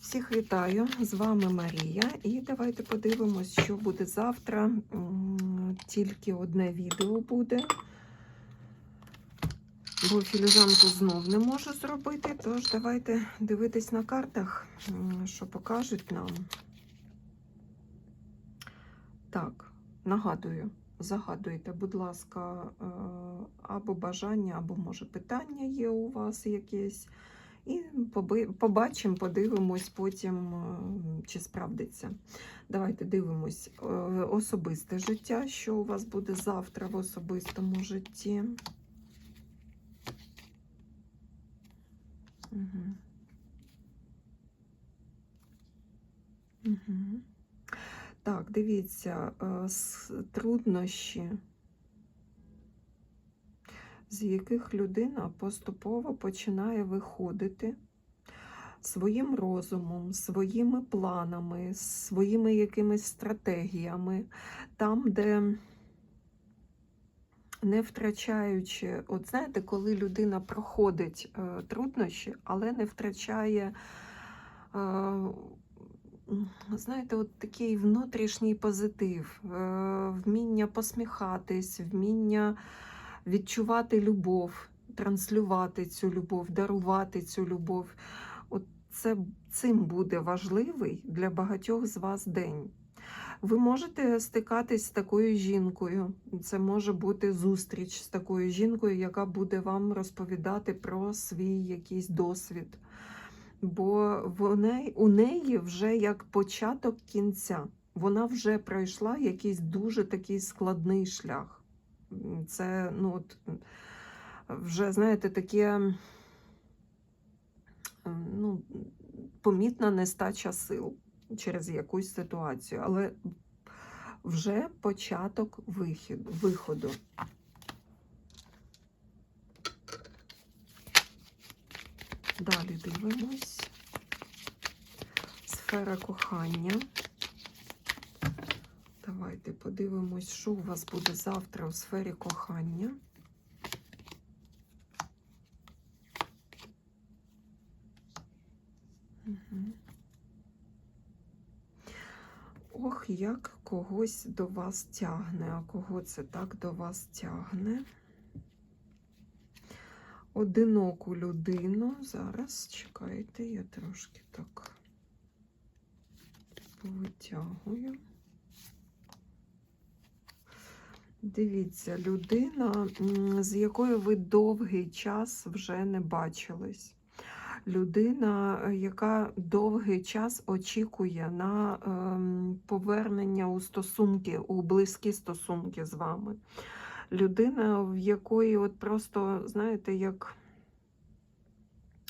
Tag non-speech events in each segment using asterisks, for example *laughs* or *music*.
Всіх вітаю! З вами Марія. І давайте подивимось, що буде завтра. Тільки одне відео буде. Бо філіжанку знов не можу зробити. Тож давайте дивитись на картах, що покажуть нам. Так, нагадую, загадуйте, будь ласка, е, або бажання, або може питання є у вас якесь. І побачимо, подивимось потім, е, чи справдиться. Давайте дивимось е, особисте життя, що у вас буде завтра в особистому житті. Угу. Угу. Так, дивіться, е, труднощі, з яких людина поступово починає виходити своїм розумом, своїми планами, своїми якимись стратегіями, там, де не втрачаючи, от знаєте, коли людина проходить е, труднощі, але не втрачає, е, знаєте, от такий внутрішній позитив, е, вміння посміхатись, вміння відчувати любов, транслювати цю любов, дарувати цю любов. От це цим буде важливий для багатьох з вас день. Ви можете стикатись з такою жінкою. Це може бути зустріч з такою жінкою, яка буде вам розповідати про свій якийсь досвід. Бо в неї, у неї вже як початок кінця. Вона вже пройшла якийсь дуже такий складний шлях. Це, ну, от, вже, знаєте, таке ну, помітна нестача сил через якусь ситуацію, але вже початок вихід, виходу. Далі дивимось. Сфера кохання. Давайте подивимось, що у вас буде завтра у сфері кохання. Мгм. Ох, як когось до вас тягне, а кого це так до вас тягне? Одиноку людину. Зараз чекайте, я трошки так повитягую. Дивіться, людина, з якою ви довгий час вже не бачились. Людина, е, яка довгий час очікує на ем, повернення у стосунки, у близькі стосунки з вами. Людина, в якої от просто, знаєте, як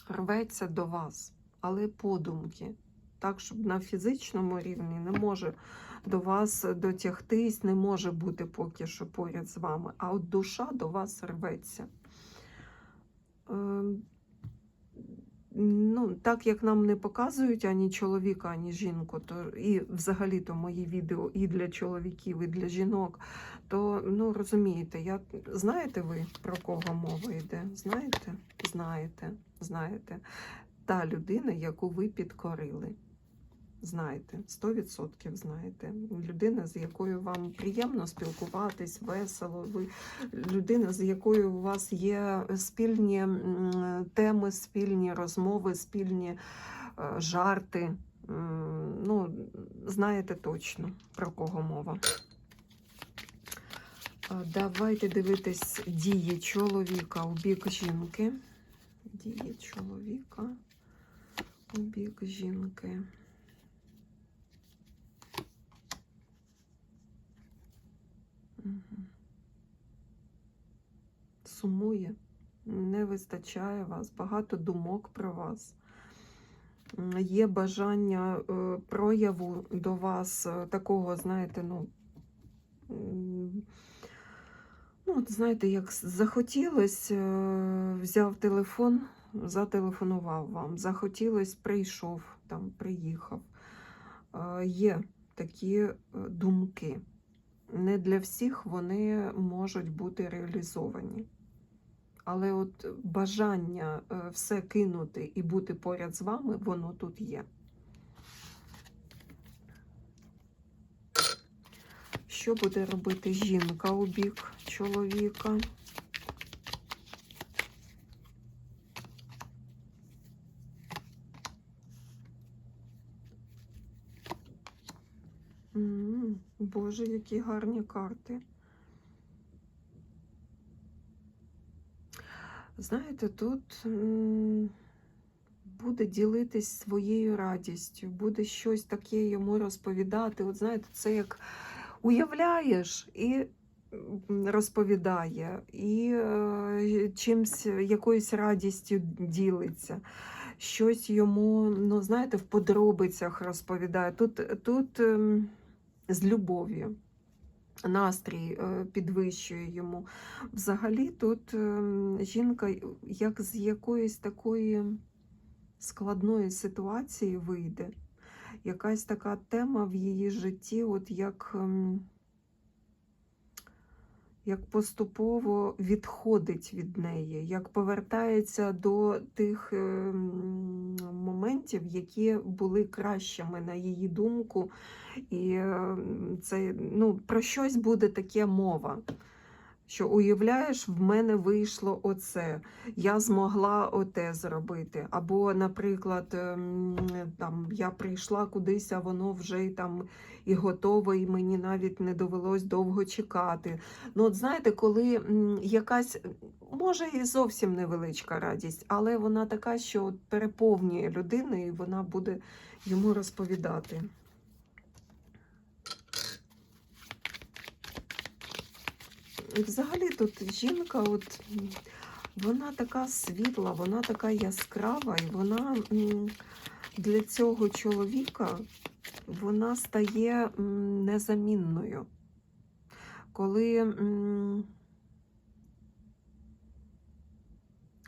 рветься до вас, але подумки. Так, щоб на фізичному рівні не може до вас дотягтись, не може бути поки що поряд з вами, а от душа до вас рветься. Ем, Ну, так як нам не показують ані чоловіка, ані жінку, то і взагалі-то мої відео і для чоловіків, і для жінок, то ну розумієте, я знаєте ви про кого мова йде? Знаєте? Знаєте, знаєте. Та людина, яку ви підкорили. Знаєте, 100% знаєте. Людина, з якою вам приємно спілкуватись, весело. Ви людина, з якою у вас є спільні теми, спільні розмови, спільні е, жарти. Ну, знаєте точно про кого мова. Давайте дивитись дії чоловіка у бік жінки. Дії чоловіка у бік жінки. Сумує, не вистачає вас, багато думок про вас. Є бажання е, прояву до вас е, такого, знаєте, ну, ну, знаєте, як захотілось, е, взяв телефон, зателефонував вам, захотілось, прийшов, там, приїхав. Є такі думки не для всіх вони можуть бути реалізовані. Але от бажання е, все кинути і бути поряд з вами, воно тут є. Що буде робити жінка у бік чоловіка? Боже, які гарні карти. Знаєте, тут буде ділитись своєю радістю, буде щось таке йому розповідати. От знаєте, це як уявляєш і розповідає, і е, чимсь, якоюсь радістю ділиться. Щось йому, ну, знаєте, в подробицях розповідає. Тут, тут ем, з любов'ю. Настрій е, підвищує йому. Взагалі, тут ем, жінка як з якоїсь такої складної ситуації вийде. Якась така тема в її житті, от як, ем, як поступово відходить від неї, як повертається до тих ем, моментів, які були кращими на її думку. І е, це ну, про щось буде таке мова. Що уявляєш, в мене вийшло оце, я змогла оте зробити. Або, наприклад, ем, там я прийшла кудись, а воно вже й там і готове, і мені навіть не довелось довго чекати. Ну, от знаєте, коли якась, може, і зовсім невеличка радість, але вона така, що переповнює людину, і вона буде йому розповідати. Взагалі тут жінка, от вона така світла, вона така яскрава, і вона для цього чоловіка вона стає незамінною. Коли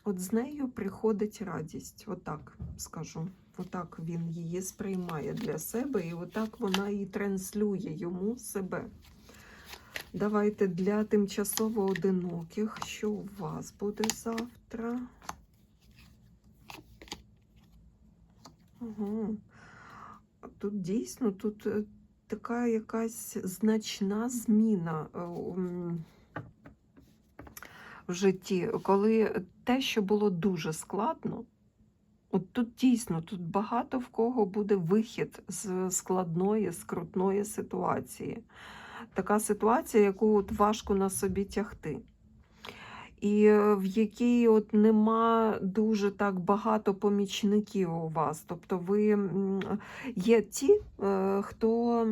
от з нею приходить радість, отак скажу. Отак він її сприймає для себе, і отак вона і транслює йому себе. Давайте для тимчасово одиноких, що у вас буде завтра? Ага. Тут дійсно тут е, така якась значна зміна е, в житті, коли те, що було дуже складно, от тут дійсно тут багато в кого буде вихід з складної, скрутної ситуації така ситуація, яку от важко на собі тягти. І е, в якій от нема дуже так багато помічників у вас. Тобто ви є ті, е, хто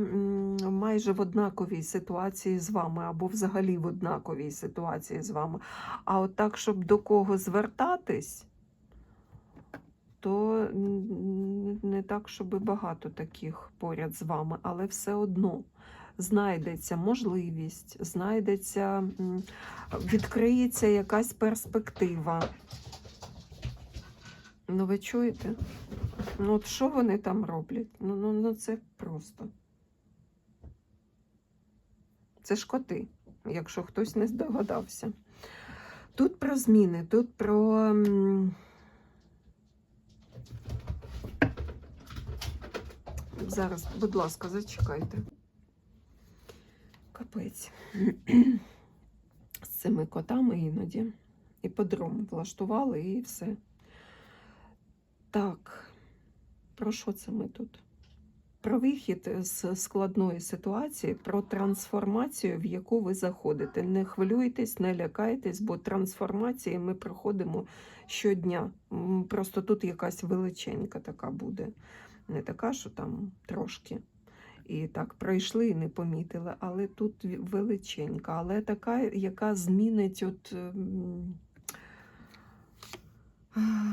майже в однаковій ситуації з вами, або взагалі в однаковій ситуації з вами. А от так, щоб до кого звертатись, то не так, щоб багато таких поряд з вами, але все одно знайдеться можливість, знайдеться, відкриється якась перспектива. Ну, ви чуєте? Ну, от що вони там роблять? Ну, ну, ну це просто. Це ж коти, якщо хтось не здогадався. Тут про зміни, тут про. Зараз, будь ласка, зачекайте. Капець. З цими котами іноді. І подром влаштували, і все. Так, про що це ми тут? Про вихід з складної ситуації, про трансформацію, в яку ви заходите. Не хвилюйтесь, не лякайтесь, бо трансформації ми проходимо щодня. Просто тут якась величенька така буде. Не така, що там трошки. І так пройшли і не помітили, але тут величенька, але така, яка змінить от, ем,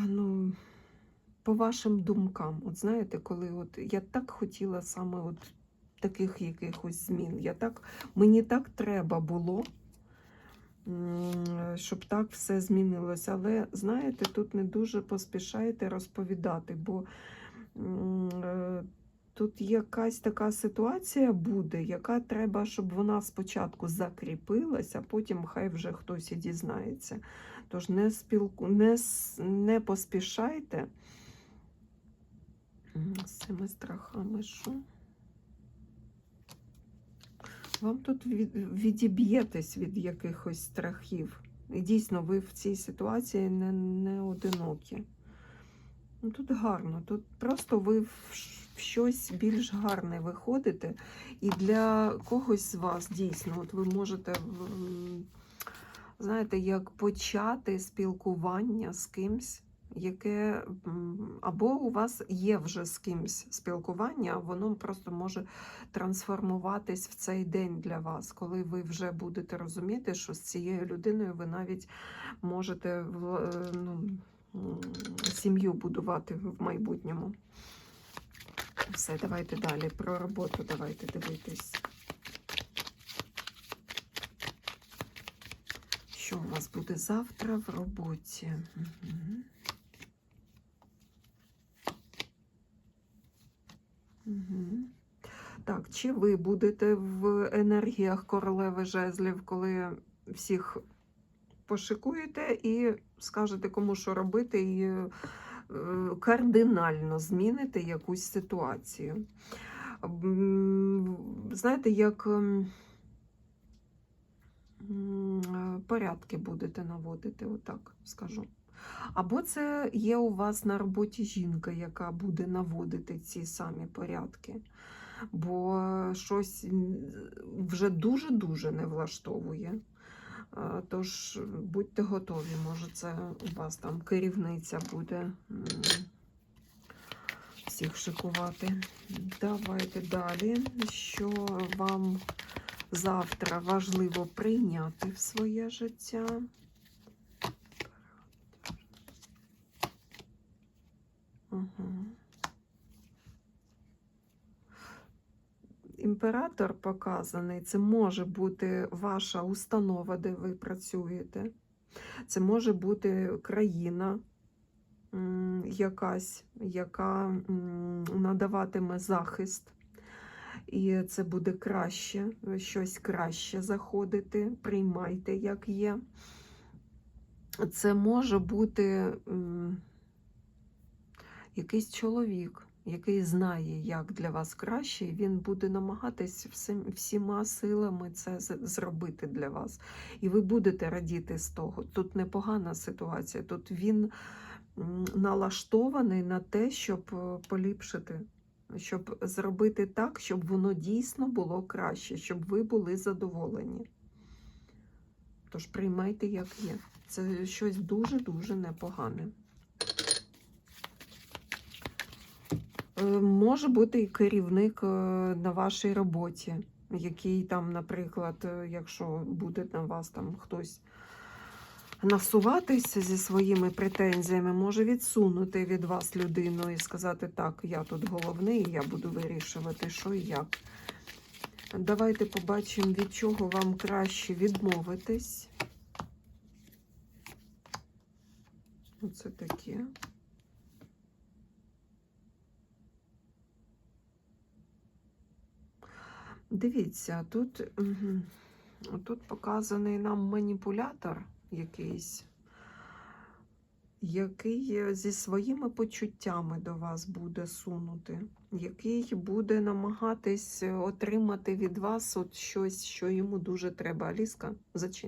ну, по вашим думкам. От знаєте, коли от я так хотіла саме от таких якихось змін. Я так, мені так треба було, щоб так все змінилося. Але знаєте, тут не дуже поспішайте розповідати, бо е, Тут якась така ситуація буде, яка треба, щоб вона спочатку закріпилася, а потім хай вже хтось і дізнається. Тож не спілку, не, не поспішайте з цими страхами. Що? вам тут від, відіб'єтесь від якихось страхів. І дійсно, ви в цій ситуації не, не одинокі. Ну, тут гарно, тут просто ви в щось більш гарне виходите. І для когось з вас дійсно, от ви можете, знаєте, як почати спілкування з кимсь, яке або у вас є вже з кимсь спілкування, воно просто може трансформуватись в цей день для вас, коли ви вже будете розуміти, що з цією людиною ви навіть можете е, ну, сім'ю будувати в майбутньому. Все, давайте далі. Про роботу давайте дивитись. Що у вас буде завтра в роботі? Так, чи ви будете в енергіях королеви жезлів, коли всіх пошикуєте і скажете, кому що робити, і е, кардинально зміните якусь ситуацію? Знаєте, як ем, е, порядки будете наводити, отак скажу. Або це є у вас на роботі жінка, яка буде наводити ці самі порядки, бо щось вже дуже-дуже не влаштовує. Тож будьте готові, може, це у вас там керівниця буде всіх шикувати. Давайте далі. Що вам завтра важливо прийняти в своє життя? Угу. Імператор показаний, це може бути ваша установа, де ви працюєте. Це може бути країна якась, яка надаватиме захист. І це буде краще, щось краще заходити. Приймайте, як є. Це може бути якийсь чоловік, який знає, як для вас краще, і він буде намагатись всім, всіма силами це зробити для вас. І ви будете радіти з того. Тут непогана ситуація. Тут він налаштований на те, щоб е, поліпшити, щоб зробити так, щоб воно дійсно було краще, щоб ви були задоволені. Тож приймайте, як є. Це щось дуже-дуже непогане. Може бути і керівник е, на вашій роботі, який там, наприклад, е, якщо буде на вас там хтось насуватися зі своїми претензіями, може відсунути від вас людину і сказати, так, я тут головний, я буду вирішувати, що і як. Давайте побачимо, від чого вам краще відмовитись. Оце таке. Дивіться, тут, мгм, тут показаний нам маніпулятор якийсь, який зі своїми почуттями до вас буде сунути, який буде намагатись отримати від вас от щось, що йому дуже треба. Аліска,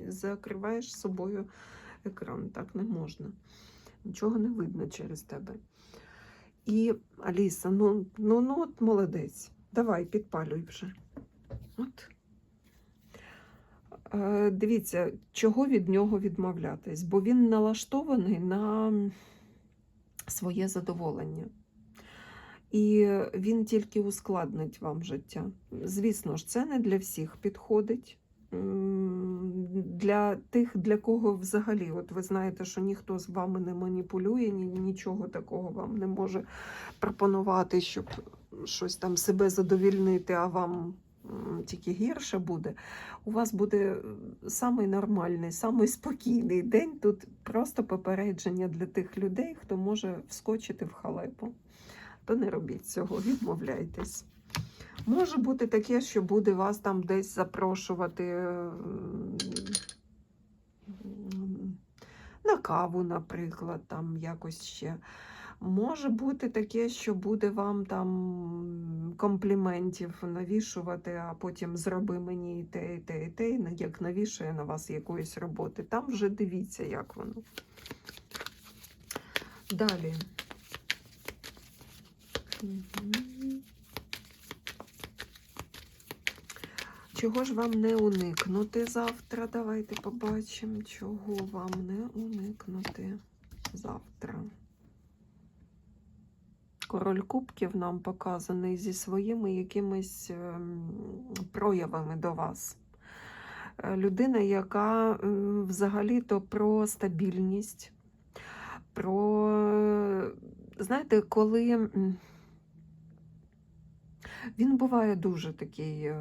закриваєш собою екран, так не можна. Нічого не видно через тебе. І Аліса, ну, ну, ну от молодець. Давай, підпалюй вже. От. Е, Дивіться, чого від нього відмовлятись, бо він налаштований на своє задоволення. І він тільки ускладнить вам життя. Звісно ж, це не для всіх підходить. Для тих, для кого взагалі, от ви знаєте, що ніхто з вами не маніпулює, ні, нічого такого вам не може пропонувати, щоб щось там себе задовільнити, а вам тільки гірше буде. У вас буде самий нормальний, самий спокійний день. Тут просто попередження для тих людей, хто може вскочити в халепу. То не робіть цього, відмовляйтесь. Може бути таке, що буде вас там десь запрошувати е, на каву, наприклад, там якось ще. Може бути таке, що буде вам там компліментів навішувати, а потім зроби мені і те, і те, і те, як навішує на вас якоїсь роботи. Там вже дивіться, як воно. Далі. Чого ж вам не уникнути завтра? Давайте побачимо, чого вам не уникнути завтра. Король кубків нам показаний зі своїми якимись ем, проявами до вас. Е, Людина, яка е, взагалі-то про стабільність, про, е, знаєте, коли він буває дуже такий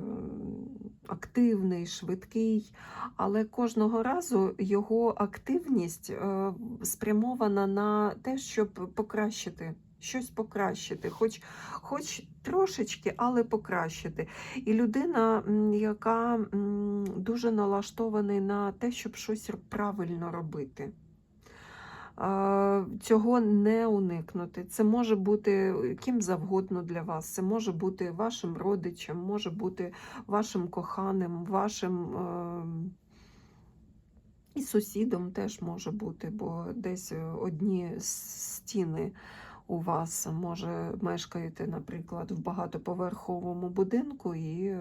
активний, швидкий, але кожного разу його активність спрямована на те, щоб покращити. Щось покращити, хоч, хоч трошечки, але покращити. І людина, яка дуже налаштований на те, щоб щось правильно робити. Е, Цього не уникнути. Це може бути ким завгодно для вас. Це може бути вашим родичем, може бути вашим коханим, вашим е, і сусідом теж може бути, бо десь одні стіни у вас може мешкаєте, наприклад, в багатоповерховому будинку, і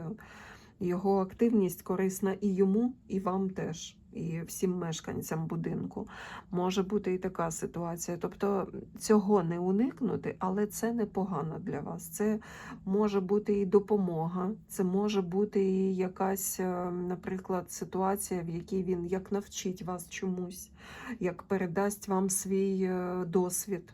його активність корисна і йому, і вам теж, і всім мешканцям будинку. Може бути і така ситуація. Тобто цього не уникнути, але це непогано для вас. Це може бути і допомога, це може бути і якась, е, наприклад, ситуація, в якій він як навчить вас чомусь, як передасть вам свій е, досвід.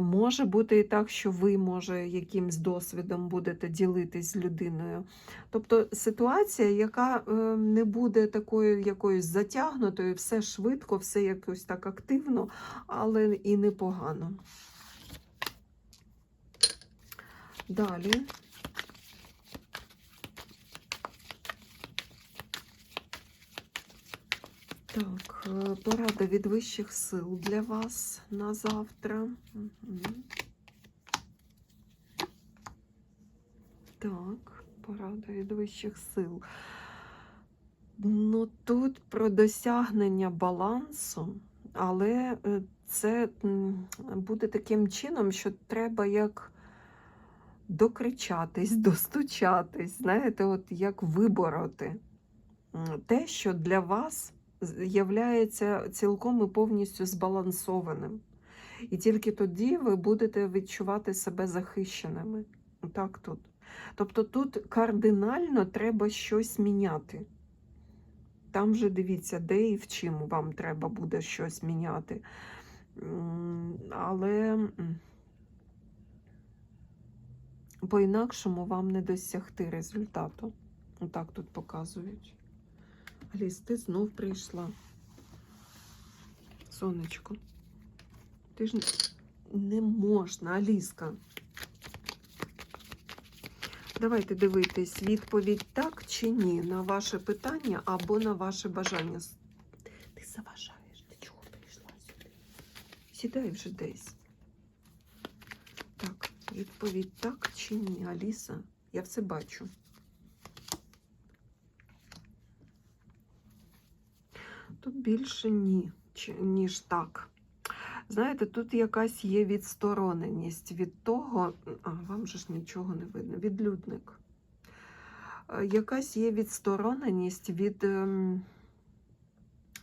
Може бути і так, що ви, може, якимсь досвідом будете ділитись з людиною. Тобто ситуація, яка е, не буде такою якоюсь затягнутою, все швидко, все якось так активно, але і непогано. Далі. Так, е, порада від вищих сил для вас на завтра. Так, порада від вищих сил. Ну, тут про досягнення балансу, але е, це буде таким чином, що треба як докричатись, *laughs* достучатись, знаєте, от як вибороти те, що для вас являється цілком і повністю збалансованим. І тільки тоді ви будете відчувати себе захищеними. Так тут. Тобто тут кардинально треба щось міняти. Там же дивіться, де і в чим вам треба буде щось міняти. Але по-інакшому вам не досягти результату. Отак тут показують. Аліс, ти знов прийшла. Сонечко. Ти ж не- можна, Аліска. Давайте дивитись відповідь так чи ні на ваше питання або на ваше бажання. Ти заважаєш, ти чого прийшла сюди? Сідай вже десь. Так, відповідь так чи ні, Аліса? Я все бачу. Тут більше ні, ніж так. Знаєте, тут якась є відстороненість від того, а вам же ж нічого не видно, відлюдник. Е, Якась є відстороненість від ем,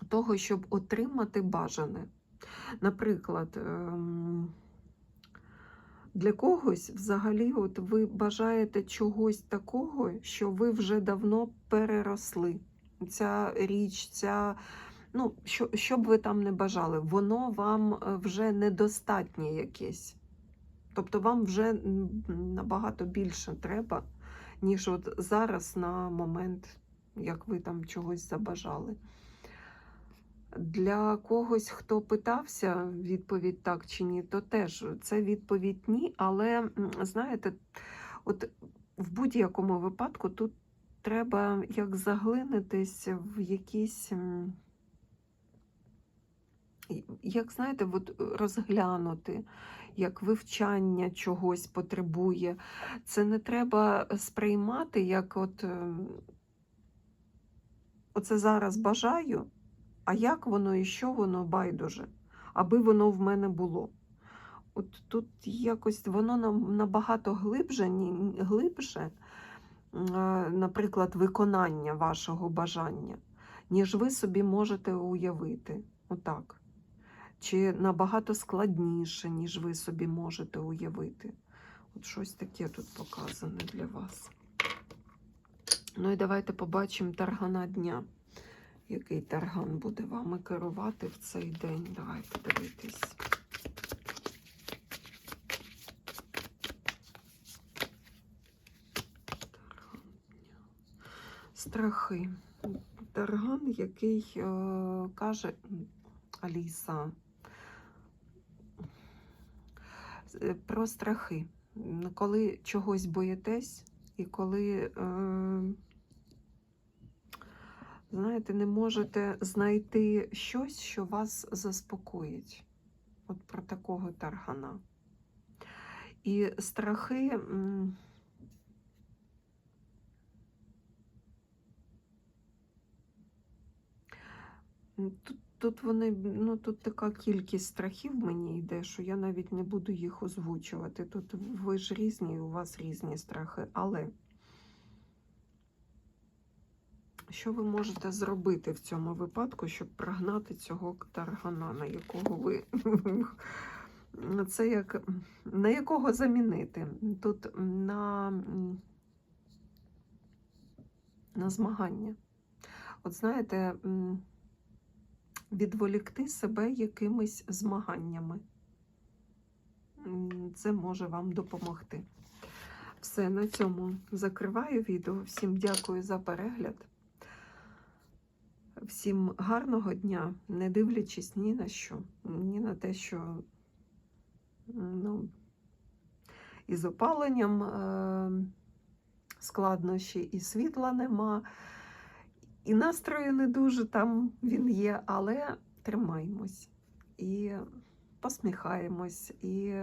того, щоб отримати бажане. Наприклад, ем, для когось взагалі от ви бажаєте чогось такого, що ви вже давно переросли. Ця річ, ця, ну, що, що б ви там не бажали, воно вам е, вже недостатнє якесь. Тобто вам вже набагато більше треба, ніж от зараз на момент, як ви там чогось забажали. Для когось, хто питався, відповідь так чи ні, то теж це відповідь ні. Але знаєте, от в будь-якому випадку тут треба як заглинитись в якісь, як знаєте, от розглянути як вивчання чогось потребує. Це не треба сприймати, як от е, оце зараз бажаю, а як воно і що воно байдуже, аби воно в мене було. От тут якось воно набагато глибше, глибше, е, наприклад, виконання вашого бажання, ніж ви собі можете уявити. Отак. Чи набагато складніше, ніж ви собі можете уявити. От щось таке тут показане для вас. Ну і давайте побачимо таргана дня. Який тарган буде вами керувати в цей день? Давайте дивитись. Страхи. Тарган, який е, каже Аліса е, про страхи. Коли чогось боїтесь, і коли, е, знаєте, не можете знайти щось, що вас заспокоїть. От про такого таргана. І страхи. Тут, тут вони, ну тут така кількість страхів мені йде, що я навіть не буду їх озвучувати. Тут ви ж різні, у вас різні страхи. Але що ви можете зробити в цьому випадку, щоб прогнати цього таргана, на якого ви *laughs* це як на якого замінити? Тут на, на змагання. От знаєте, відволікти себе якимись змаганнями. Це може вам допомогти. Все, на цьому закриваю відео. Всім дякую за перегляд. Всім гарного дня, не дивлячись ні на що, ні на те, що ну, із опаленням е- складнощі, і світла нема, і настрою не дуже там він є, але тримаємось і посміхаємось, і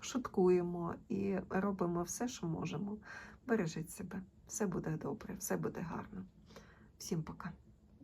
шуткуємо, і робимо все, що можемо. Бережіть себе, все буде добре, все буде гарно. Всім пока.